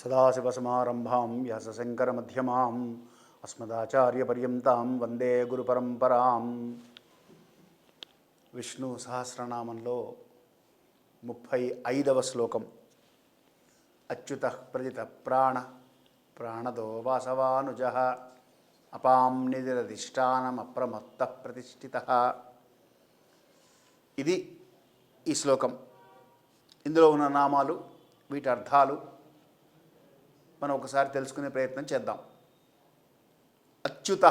సదాశివసమారంభాం వ్యాసశంకరమధ్యమాం అస్మదాచార్యపర్యంతం వందే గురుపరంపరాం విష్ణు సహస్రనామంలో ముప్పై ఐదవ శ్లోకం. అచ్యుత ప్రజిత ప్రాణ ప్రాణదో వాసవానుజ అపాం నిధిరధిష్టానమప్రమత్త ప్రతిష్ఠిత। ఇది ఈ శ్లోకం. ఇందులో ఉన్న నామాలు వీటి అర్థాలు మనం ఒకసారి తెలుసుకునే ప్రయత్నం చేద్దాం. అచ్యుత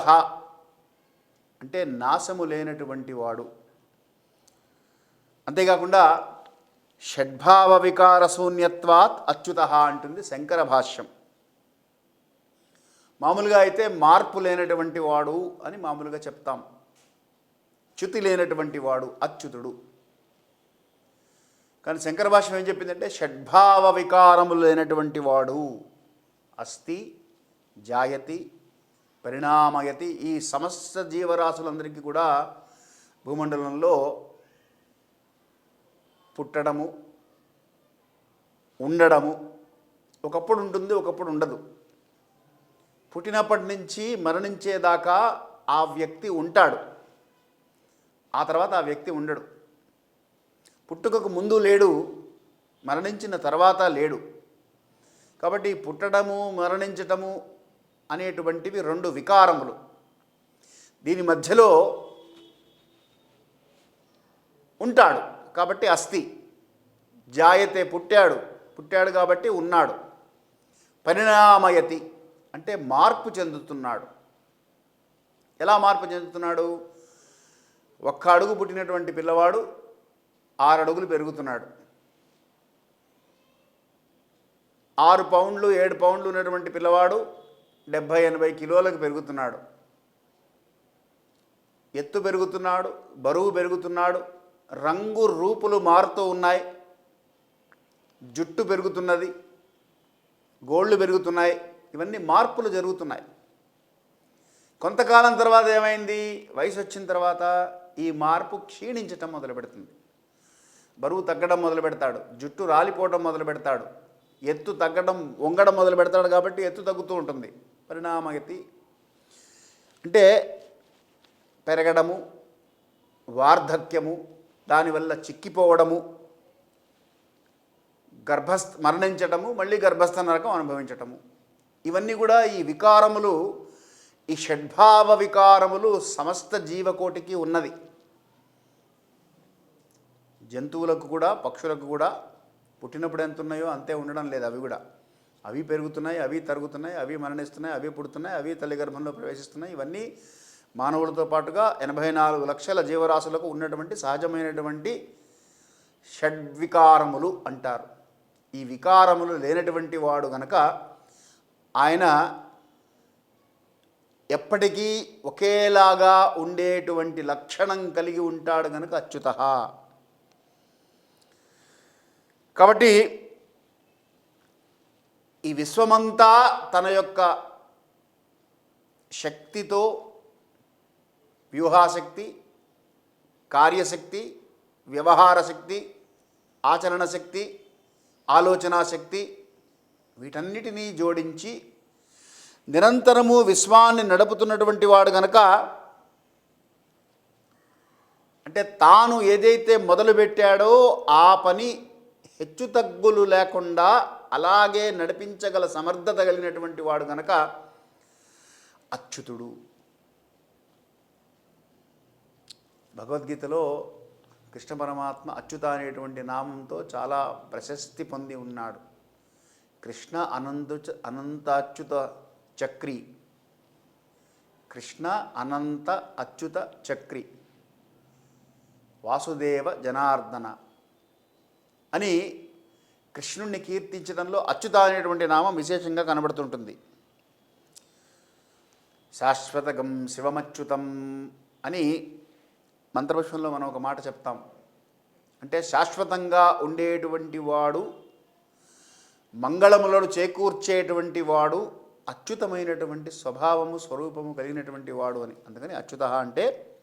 అంటే నాశము లేనటువంటి వాడు. అంతేకాకుండా షడ్భావ వికారశూన్యత్వాత్ అచ్యుత అంటుంది శంకర భాష్యం. మామూలుగా అయితే మార్పు లేనటువంటి వాడు అని మామూలుగా చెప్తాం. చ్యుతి లేనటువంటి వాడు అచ్యుతుడు. కానీ శంకర భాష్యం ఏం చెప్పిందంటే షడ్భావ వికారములు లేనటువంటి వాడు. అస్థి జాయతి పరిణామయతి ఈ సమస్త జీవరాశులందరికీ కూడా భూమండలంలో పుట్టడము ఉండడము ఒకప్పుడు ఉంటుంది ఒకప్పుడు ఉండదు. పుట్టినప్పటి నుంచి మరణించేదాకా ఆ వ్యక్తి ఉంటాడు. ఆ తర్వాత ఆ వ్యక్తి ఉండడు. పుట్టుకకు ముందు లేడు మరణించిన తర్వాత లేడు. కాబట్టి పుట్టడము మరణించటము అనేటువంటివి రెండు వికారములు. దీని మధ్యలో ఉంటాడు కాబట్టి అస్థి. జాయతే పుట్టాడు పుట్టాడు కాబట్టి ఉన్నాడు. పరిణామయతి అంటే మార్పు చెందుతున్నాడు. ఎలా మార్పు చెందుతున్నాడు? ఒక్క అడుగు పుట్టినటువంటి పిల్లవాడు ఆరు అడుగులు పెరుగుతున్నాడు. ఆరు పౌండ్లు ఏడు పౌండ్లు ఉన్నటువంటి పిల్లవాడు డెబ్భై ఎనభై కిలోలకు పెరుగుతున్నాడు. ఎత్తు పెరుగుతున్నాడు బరువు పెరుగుతున్నాడు రంగు రూపులు మారుతూ ఉన్నాయి. జుట్టు పెరుగుతున్నది గోళ్ళు పెరుగుతున్నాయి ఇవన్నీ మార్పులు జరుగుతున్నాయి. కొంతకాలం తర్వాత ఏమైంది? వయసు వచ్చిన తర్వాత ఈ మార్పు క్షీణించటం మొదలు పెడుతుంది బరువు తగ్గడం మొదలు పెడతాడు జుట్టు రాలిపోవడం మొదలు పెడతాడు ఎత్తు తగ్గడం వంగడం మొదలు పెడతాడు కాబట్టి ఎత్తు తగ్గుతూ ఉంటుంది. పరిణామగతి అంటే పెరగడము వార్ధక్యము దానివల్ల చిక్కిపోవడము గర్భస్థ మరణించటము మళ్ళీ గర్భస్థ నరకం అనుభవించటము. ఇవన్నీ కూడా ఈ వికారములు ఈ షడ్భావ వికారములు సమస్త జీవకోటికి ఉన్నది జంతువులకు కూడా పక్షులకు కూడా పుట్టినప్పుడు ఎంత ఉన్నాయో అంతే ఉండడం లేదు అవి కూడా. అవి పెరుగుతున్నాయి అవి తరుగుతున్నాయి అవి మరణిస్తున్నాయి అవి పుడుతున్నాయి అవి తల్లి గర్భంలో ప్రవేశిస్తున్నాయి. ఇవన్నీ మానవులతో పాటుగా ఎనభై నాలుగు లక్షల జీవరాశులకు ఉన్నటువంటి సహజమైనటువంటి షడ్వికారములు అంటారు. ఈ వికారములు లేనటువంటి వాడు గనక ఆయన ఎప్పటికీ ఒకేలాగా ఉండేటువంటి లక్షణం కలిగి ఉంటాడు గనక అచ్యుత. కాబట్టి ఈ విశ్వమంతా తన యొక్క శక్తితో వ్యూహాశక్తి కార్యశక్తి వ్యవహార శక్తి ఆచరణ శక్తి ఆలోచనా శక్తి వీటన్నిటినీ జోడించి నిరంతరము విశ్వాన్ని నడుపుతున్నటువంటి వాడు గనక అంటే తాను ఏదైతే మొదలుపెట్టాడో ఆ పని హెచ్చుతగ్గులు లేకుండా అలాగే నడిపించగల సమర్థత కలిగినటువంటి వాడు గనక అచ్యుతుడు. భగవద్గీతలో కృష్ణ పరమాత్మ అచ్యుత అనేటువంటి నామంతో చాలా ప్రశస్తి పొంది ఉన్నాడు. కృష్ణ అనంత అనంతాచ్యుత చక్రి. కృష్ణ అనంత అచ్యుత చక్రి. వాసుదేవ జనార్దన. అని కృష్ణుణ్ణి కీర్తించడంలో అచ్యుత అనేటువంటి నామం విశేషంగా కనబడుతుంటుంది. శాశ్వతగం శివమచ్యుతం అని మంత్రపుష్పంలో మనం ఒక మాట చెప్తాం. అంటే శాశ్వతంగా ఉండేటువంటి వాడు మంగళములను చేకూర్చేటువంటి వాడు అచ్యుతమైనటువంటి స్వభావము స్వరూపము కలిగినటువంటి వాడు అని. అందుకని అచ్యుత అంటే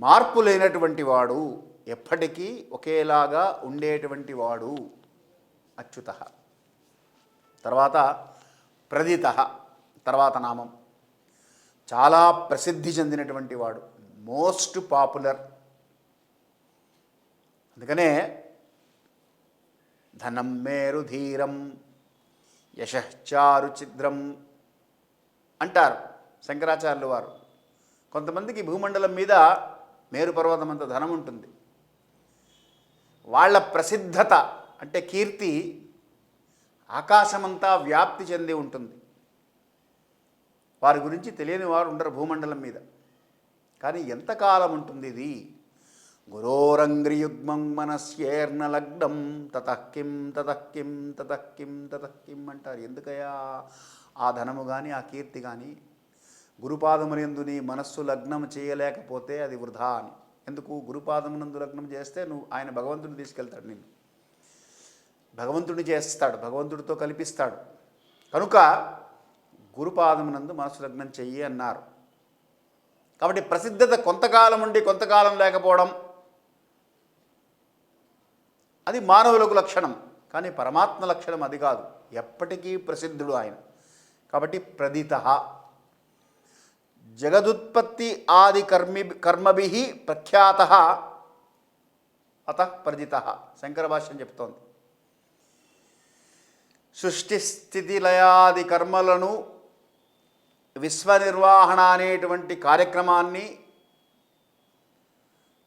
మార్పు లేనటువంటి వాడు. ఎప్పటికీ ఒకేలాగా ఉండేటువంటి వాడు అచ్యుత. తర్వాత ప్రదిత తర్వాత నామం. చాలా ప్రసిద్ధి చెందినటువంటి వాడు. Most popular. అందుకనే ధనం మేరు ధీరం యశశ్చారు చిద్రం అంటారు శంకరాచార్యులు వారు. కొంతమందికి భూమండలం మీద మేరు పర్వతం అంత ధనం ఉంటుంది. వాళ్ళ ప్రసిద్ధత అంటే కీర్తి ఆకాశమంతా వ్యాప్తి చెంది ఉంటుంది. వారి గురించి తెలియని వారు ఉండరు భూమండలం మీద. కానీ ఎంతకాలం ఉంటుంది ఇది? గురోరంగ్రియుగ్మం మనస్యేర్ణ లగ్నం తతక్కిం తతక్కిం తతక్కిం తతక్కిం అంటారు. ఎందుకయ్యా? ఆ ధనము కానీ ఆ కీర్తి కానీ గురుపాదమునందు నీ మనస్సు లగ్నం చేయలేకపోతే అది వృధా అని. ఎందుకు గురుపాదమునందు లగ్నం చేస్తే నువ్వు ఆయన భగవంతుడిని తీసుకెళ్తాడు నిన్ను. భగవంతుడిని చేస్తాడు భగవంతుడితో కల్పిస్తాడు. కనుక గురుపాదమునందు మనసు లగ్నం చెయ్యి అన్నారు. కాబట్టి ప్రసిద్ధత కొంతకాలం ఉండి కొంతకాలం లేకపోవడం అది మానవులకు లక్షణం కానీ పరమాత్మ లక్షణం అది కాదు. ఎప్పటికీ ప్రసిద్ధుడు ఆయన. కాబట్టి ప్రదిత. జగదుత్పత్తి ఆది కర్మి కర్మభి ప్రఖ్యాత అత ప్రదిత శంకర భాష్యం చెప్తోంది. సృష్టి స్థితి లయాది కర్మలను విశ్వనిర్వహణ అనేటువంటి కార్యక్రమాన్ని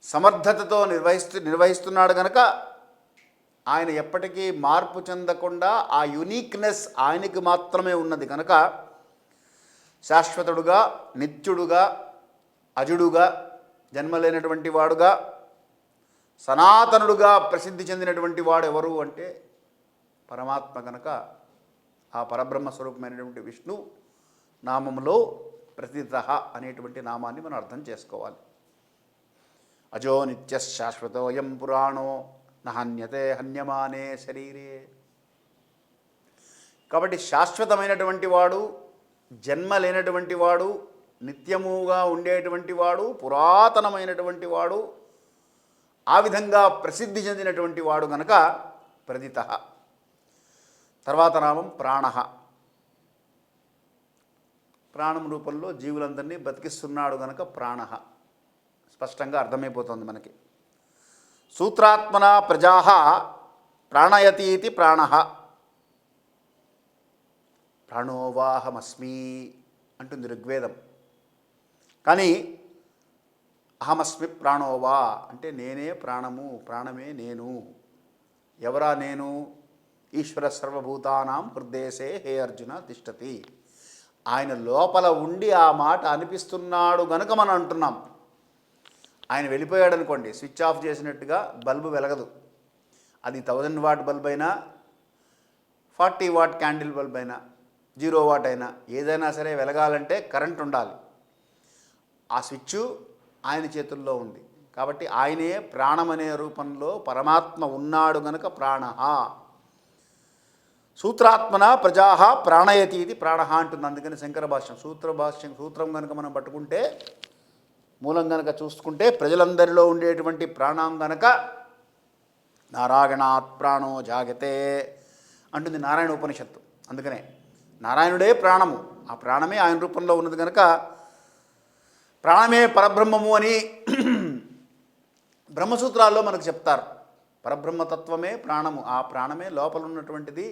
సమర్థతతో నిర్వహిస్తూ నిర్వహిస్తున్నాడు కనుక ఆయన ఎప్పటికీ మార్పు చెందకుండా ఆ యునీక్నెస్ ఆయనకి మాత్రమే ఉన్నది. కనుక శాశ్వతుడుగా నిత్యుడుగా అజుడుగా జన్మలేనటువంటి వాడుగా సనాతనుడుగా ప్రసిద్ధి చెందినటువంటి వాడు ఎవరు అంటే పరమాత్మ కనుక ఆ పరబ్రహ్మ స్వరూపమైనటువంటి విష్ణు నామములో ప్రతిత అనేటువంటి నామాన్ని మనం అర్థం చేసుకోవాలి. అజో నిత్య శాశ్వతోయం పురాణో నహన్యతే హన్యమానే శరీరే. కాబట్టి శాశ్వతమైనటువంటి వాడు జన్మ లేనటువంటి వాడు నిత్యముగా ఉండేటువంటి వాడు పురాతనమైనటువంటి వాడు ఆ విధంగా ప్రసిద్ధి చెందినటువంటి వాడు గనక ప్రదిత. తర్వాత నామం ప్రాణ. ప్రాణం రూపంలో జీవులందరినీ బతికిస్తున్నాడు గనక ప్రాణ. స్పష్టంగా అర్థమైపోతుంది మనకి. సూత్రాత్మన ప్రజా ప్రాణయతీతి ప్రాణ. ప్రాణోవాహమస్మి అంటుంది ఋగ్వేదం. కానీ అహమస్మి ప్రాణోవా అంటే నేనే ప్రాణము ప్రాణమే నేను. ఎవరా నేను? ఈశ్వర సర్వభూతానాం హృదయసే హే అర్జున తిష్టతి. ఆయన లోపల ఉండి ఆ మాట అనిపిస్తున్నాడు గనుక మనం అంటున్నాం. ఆయన వెళ్ళిపోయాడు అనుకోండి స్విచ్ ఆఫ్ చేసినట్టుగా బల్బు వెలగదు. అది థౌజండ్ వాట్ బల్బ్ అయినా ఫార్టీ వాట్ క్యాండిల్ బల్బ్ అయినా జీరో వాట్ అయినా ఏదైనా సరే వెలగాలంటే కరెంట్ ఉండాలి. ఆ స్విచ్ ఆయన చేతుల్లో ఉంది. కాబట్టి ఆయనే ప్రాణమనే రూపంలో పరమాత్మ ఉన్నాడు గనక ప్రాణ సూత్రాత్మన ప్రజా ప్రాణయతి ఇది ప్రాణ అంటుంది. అందుకని శంకర భాష్యం. సూత్ర భాష్యం సూత్రం కనుక మనం పట్టుకుంటే మూలం గనక చూసుకుంటే ప్రజలందరిలో ఉండేటువంటి ప్రాణం గనక నారాయణాత్ ప్రాణో జాగతే అంటుంది నారాయణ ఉపనిషత్తు. అందుకనే నారాయణుడే ప్రాణము. ఆ ప్రాణమే ఆయన రూపంలో ఉన్నది కనుక ప్రాణమే పరబ్రహ్మము అని బ్రహ్మసూత్రాల్లో మనకు చెప్తారు. పరబ్రహ్మతత్వమే ప్రాణము. ఆ ప్రాణమే లోపల ఉన్నటువంటిది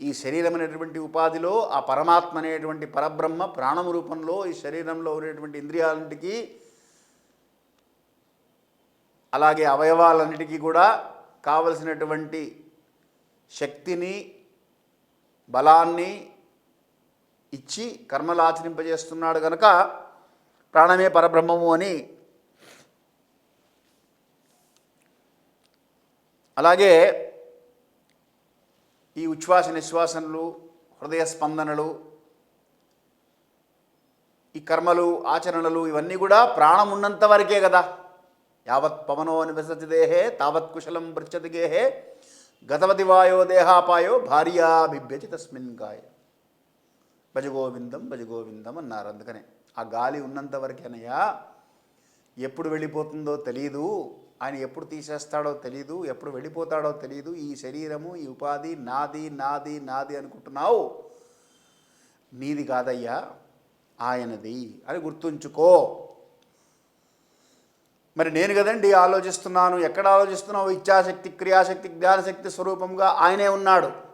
ఈ శరీరం అనేటువంటి ఉపాధిలో ఆ పరమాత్మ అనేటువంటి పరబ్రహ్మ ప్రాణము రూపంలో ఈ శరీరంలో ఉండేటువంటి ఇంద్రియాలన్నిటికీ అలాగే అవయవాలన్నిటికీ కూడా కావలసినటువంటి శక్తిని బలాన్ని ఇచ్చి కర్మలు ఆచరింపజేస్తున్నాడు కనుక ప్రాణమే పరబ్రహ్మము అని. అలాగే ఈ ఉచ్ఛ్వాస నిశ్వాసనలు హృదయ స్పందనలు ఈ కర్మలు ఆచరణలు ఇవన్నీ కూడా ప్రాణం ఉన్నంత వరకే కదా. యావత్ పవనో నివసతి దేహే తావత్ కుశలం పృచ్చతి గేహే గతవతి వాయో దేహాపాయో భార్యాభిభ్యచి తస్మిన్ గాయ. భజగోవిందం భజగోవిందం అన్నారు. అందుకనే ఆ గాలి ఉన్నంత వరకేనయ్యా ఎప్పుడు వెళ్ళిపోతుందో తెలియదు ఆయన ఎప్పుడు తీసేస్తాడో తెలియదు ఎప్పుడు వెళ్ళిపోతాడో తెలియదు ఈ శరీరము ఈ ఉపాధి నాది నాది నాది అనుకుంటున్నావు. నీది కాదయ్యా ఆయనది అని గుర్తుంచుకో. మరి నేను కదండి ఆలోచిస్తున్నాను ఎక్కడ ఆలోచిస్తున్నావు? ఇచ్ఛాశక్తి క్రియాశక్తి జ్ఞానశక్తి స్వరూపంగా ఆయనే ఉన్నాడు.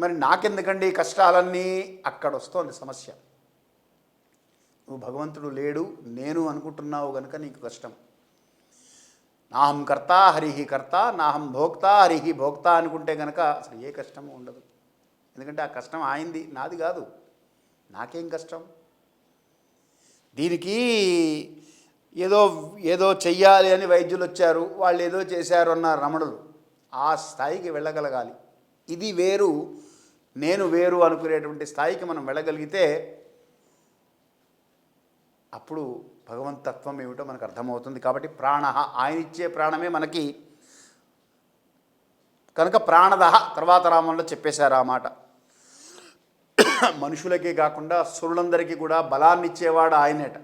మరి నాకెందుకండి కష్టాలన్నీ? అక్కడ వస్తోంది సమస్య. నువ్వు భగవంతుడు లేడు నేను అనుకుంటున్నావు కనుక నీకు కష్టం. నాహం కర్త హరిహి కర్త నాహం భోక్త హరిహి భోక్త అనుకుంటే కనుక అసలు ఏ కష్టము ఉండదు. ఎందుకంటే ఆ కష్టం ఆయింది నాది కాదు. నాకేం కష్టం? దీనికి ఏదో ఏదో చెయ్యాలి అని వైద్యులు వచ్చారు వాళ్ళు ఏదో చేశారు అన్న రమణులు. ఆ స్థాయికి వెళ్ళగలగాలి. ఇది వేరు. నేను వేరు అనుకునేటువంటి స్థాయికి మనం వెళ్ళగలిగితే అప్పుడు భగవంతత్వం ఏమిటో మనకు అర్థమవుతుంది. కాబట్టి ప్రాణ ఆయన ఇచ్చే ప్రాణమే మనకి. కనుక ప్రాణద తర్వాత రామంలో చెప్పేశారు ఆ మాట. మనుషులకే కాకుండా సురులందరికీ కూడా బలాన్ని ఇచ్చేవాడు ఆయనేట.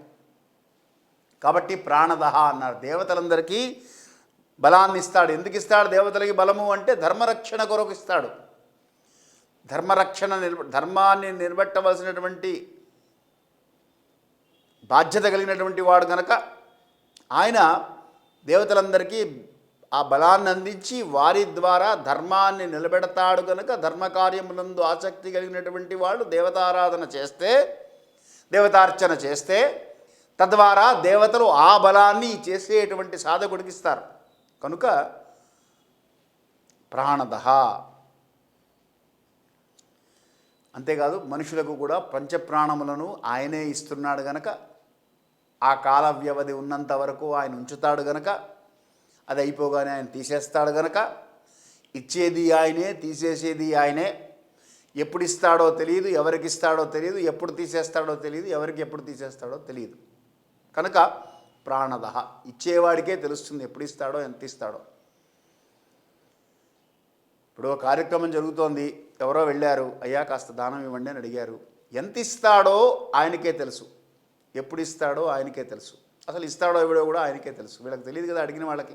కాబట్టి ప్రాణదహ అన్నారు. దేవతలందరికీ బలాన్ని ఇస్తాడు. ఎందుకు ఇస్తాడు? దేవతలకి బలము అంటే ధర్మరక్షణ కొరకు ఇస్తాడు. ధర్మరక్షణ నిలబ ధర్మాన్ని నిలబెట్టవలసినటువంటి బాధ్యత కలిగినటువంటి వాడు కనుక ఆయన దేవతలందరికీ ఆ బలాన్ని అందించి వారి ద్వారా ధర్మాన్ని నిలబెడతాడు కనుక ధర్మకార్యములందు ఆసక్తి కలిగినటువంటి వాళ్ళు దేవతారాధన చేస్తే దేవతార్చన చేస్తే తద్వారా దేవతలు ఆ బలాన్ని చేసేటువంటి సాధకుడికి ఇస్తారు. కనుక ప్రాణదహ అంతేకాదు మనుషులకు కూడా పంచప్రాణములను ఆయనే ఇస్తున్నాడు గనక ఆ కాల వ్యవధి ఉన్నంత వరకు ఆయన ఉంచుతాడు గనక అది అయిపోగానే ఆయన తీసేస్తాడు గనక ఇచ్చేది ఆయనే తీసేసేది ఆయనే. ఎప్పుడు ఇస్తాడో తెలియదు ఎవరికి ఇస్తాడో తెలియదు ఎప్పుడు తీసేస్తాడో తెలియదు ఎవరికి ఎప్పుడు తీసేస్తాడో తెలియదు. కనుక ప్రాణదహ ఇచ్చేవాడికే తెలుస్తుంది ఎప్పుడు ఇస్తాడో ఎంత ఇస్తాడో ఇప్పుడు కార్యక్రమం జరుగుతోంది. ఎవరో వెళ్ళారు అయ్యా కాస్త దానం ఇవ్వండి అని అడిగారు. ఎంత ఇస్తాడో ఆయనకే తెలుసు. ఎప్పుడు ఇస్తాడో ఆయనకే తెలుసు. అసలు ఇస్తాడో ఇవ్వడో కూడా ఆయనకే తెలుసు. వీళ్ళకి తెలియదు కదా అడిగిన వాళ్ళకి.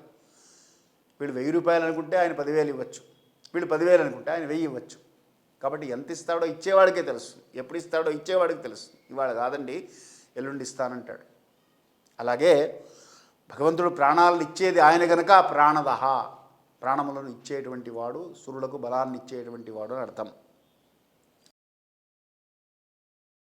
వీళ్ళు వెయ్యి రూపాయలు అనుకుంటే ఆయన పదివేలు ఇవ్వచ్చు. వీళ్ళు పదివేలు అనుకుంటే ఆయన వెయ్యి ఇవ్వచ్చు. కాబట్టి ఎంత ఇస్తాడో ఇచ్చేవాడికే తెలుసు. ఎప్పుడు ఇస్తాడో ఇచ్చేవాడికి తెలుసు. ఇవాళ కాదండి ఎల్లుండి ఇస్తానంటాడు. అలాగే భగవంతుడు ప్రాణాలను ఇచ్చేది ఆయన గనక ప్రాణదహ. ప్రాణములను ఇచ్చేటువంటి వాడు సురులకు బలాన్ని ఇచ్చేటువంటి వాడు అని అర్థం.